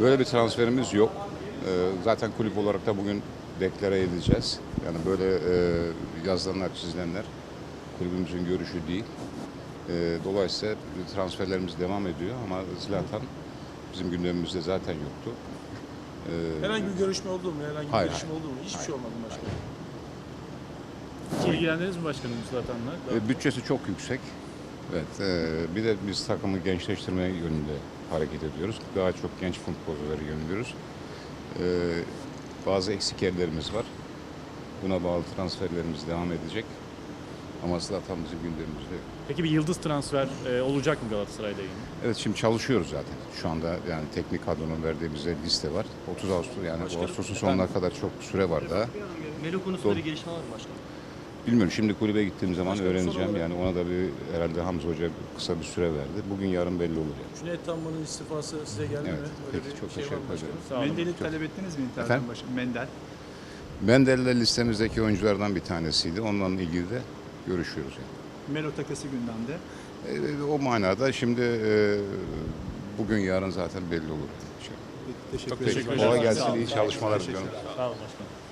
Böyle bir transferimiz yok. Ee, Zaten kulüp olarak da bugün deklare edeceğiz. Yani böyle e, yazılanlar, çizilenler kulübümüzün görüşü değil. Ee, Dolayısıyla transferlerimiz devam ediyor ama Zlatan bizim gündemimizde zaten yoktu. Ee, Herhangi bir görüşme oldu mu? Herhangi bir Hayır, görüşme oldu mu? Hiçbir şey olmadı başkanım? Hiç ilgilendiniz mi başkanım Zlatan'la? E, Bütçesi çok yüksek. Evet. e, Bir de biz takımı gençleştirme yönünde hareket ediyoruz. Daha çok genç futbolcuları yöneliyoruz. E, Bazı eksik yerlerimiz var. Buna bağlı transferlerimiz devam edecek. Ama Zlatan bizim gündemimizde. yok. Peki bir yıldız transfer e, olacak mı Galatasaray'la ilgili? Evet şimdi çalışıyoruz zaten. Şu anda yani teknik kadronun verdiği bize liste var. 30 Ağustos yani Ağustos'un sonuna kadar çok süre var daha. Melo konusunda bir gelişme var mı başkanım? Bilmiyorum şimdi kulübe gittiğim zaman son öğreneceğim. Yani ona da bir herhalde Hamza Hoca kısa bir süre verdi. Bugün yarın belli olur yani. Cüneyt Tanman'ın istifası size geldi Evet, mi? peki, bir çok şey teşekkür ederim. Mendel'i talep ettiniz mi Inter'den Efendim? başkanım? Mendel. Mendel'le listemizdeki oyunculardan bir tanesiydi. Onunla ilgili de görüşüyoruz yani. Melo takası gündemde. E, o manada şimdi e, bugün yarın zaten belli olur. Şey. Teşekkür Çok ederim. Kolay gelsin, iyi çalışmalar diliyorum. Sağ olun başkanım.